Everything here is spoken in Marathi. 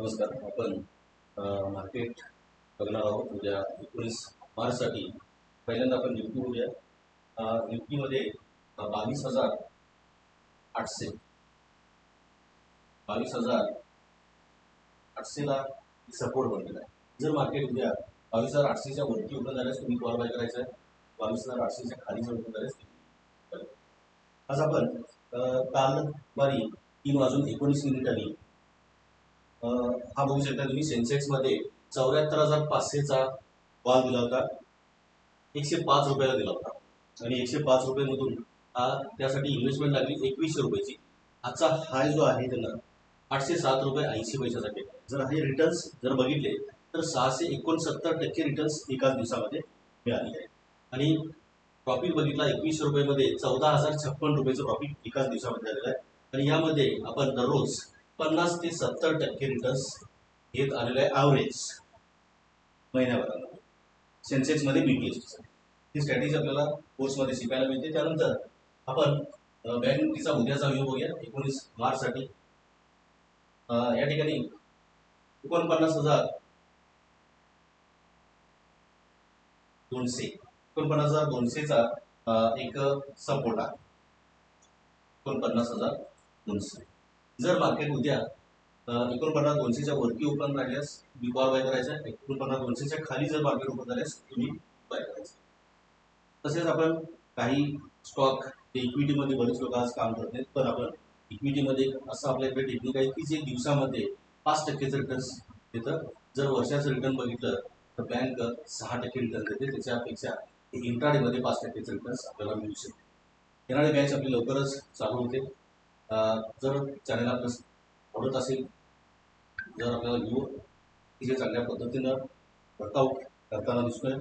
नमस्कार. आपण मार्केट बघणार आहोत. उद्या एकोणीस मार्चसाठी पहिल्यांदा आपण निफ्टी बघूया. निफ्टीमध्ये बावीस हजार आठशे बावीस हजार आठशेला सपोर्ट बनलेला आहे. जर मार्केट उद्या बावीस हजार आठशेच्या वरती उभं झाल्यास तुम्ही कॉल बाय करायचा आहे. बावीस हजार आठशेच्या खाली जर उभं झाल्यास आज आपण काल दुपारी तीन वाजून एकोणीस मिनिटांनी हा बघू शकता तुम्ही सेन्सेक्समध्ये चौऱ्याहत्तर हजार पाचशेचा कॉल दिला होता. एकशे पाच रुपयाला दिला होता. आणि एकशे पाच रुपयामधून हा त्यासाठी इन्व्हेस्टमेंट लागली एकवीसशे रुपयाची. आजचा हाय जो आहे त्यांना आठशे सात रुपये ऐंशी पैशासाठी. जर हे रिटर्न्स जर बघितले तर सहाशे एकोणसत्तर टक्के रिटर्न्स एकाच दिवसामध्ये मिळाले आहे. आणि प्रॉफिट बघितला एकवीसशे रुपयामध्ये चौदा हजार छप्पन रुपयाचं प्रॉफिट एकाच दिवसामध्ये आलेलं आहे. आणि यामध्ये आपण दररोज पन्नास ते सत्तर टक्के रिटर्न्स येत आलेलं आहे ॲव्हरेज महिन्याभरामध्ये. सेन्सेक्समध्ये बी पी एस ही स्ट्रॅटेजी आपल्याला कोर्समध्ये शिकायला मिळते. त्यानंतर आपण अ, बँक निफ्टीचा उद्याचा व्ह्यू बघूया. एकोणीस मार्चसाठी. या ठिकाणी एकोणपन्नास हजार दोनशे एकोणपन्नास हजार दोनशेचा एक सपोर्ट आहे. एकोणपन्नास हजार दोनशे. जर मार्केट उद्या एकोणपन्नास दोनशेच्या वरती ओपन राहिल्यास मी कॉल बाय करायचा. आहे एकोणपन्नास दोनशेच्या खाली जर मार्केट ओपन झाल्यास तुम्ही बाय करायचं. तसेच आपण काही स्टॉक इक्विटीमध्ये बरेच लोक आज काम करत आहेत. पण आपण इक्विटीमध्ये असं आपल्याकडे टेक्निक आहे की जे दिवसामध्ये पाच टक्केचं रिटर्न्स देतं. जर वर्षाचं रिटर्न बघितलं तर बँक सहा टक्के रिटर्न देते. त्याच्यापेक्षा इंट्राडेमध्ये पाच टक्केचं रिटर्न्स आपल्याला मिळू शकते. येणारे बॅच आपली लवकरच चालू होते. जर चॅनल आपलं आवडत असेल जर आपल्याला व्ह्यू तिथे चांगल्या पद्धतीनं वर्कआउट करताना दिसतोय